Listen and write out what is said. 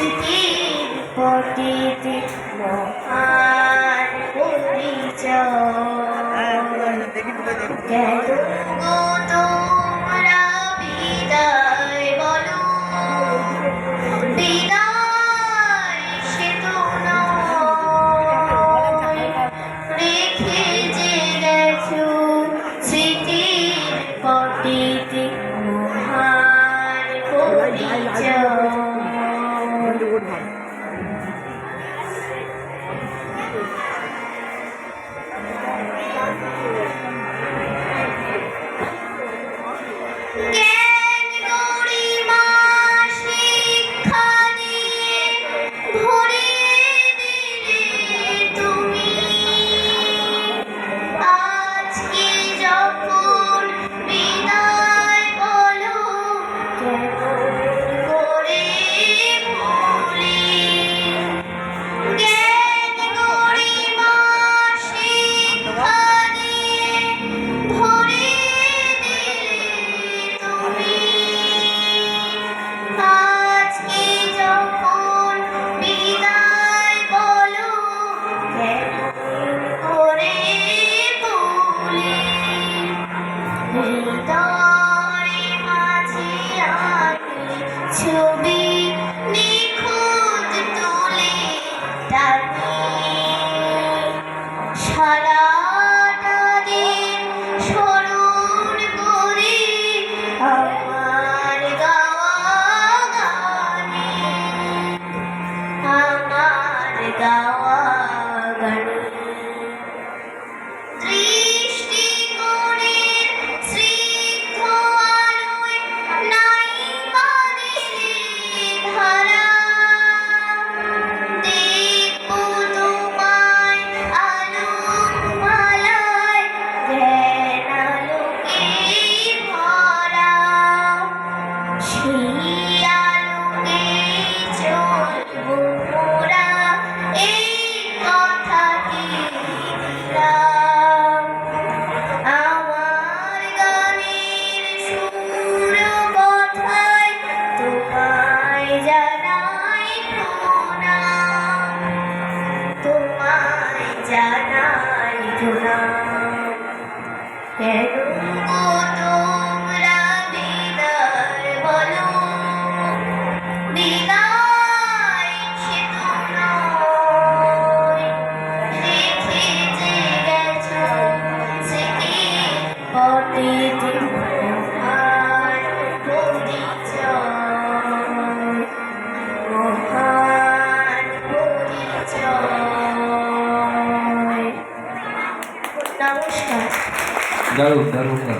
মুসকির পটিতে মহান পরিচয় Yeah. 秋 to love. Claro, claro, claro.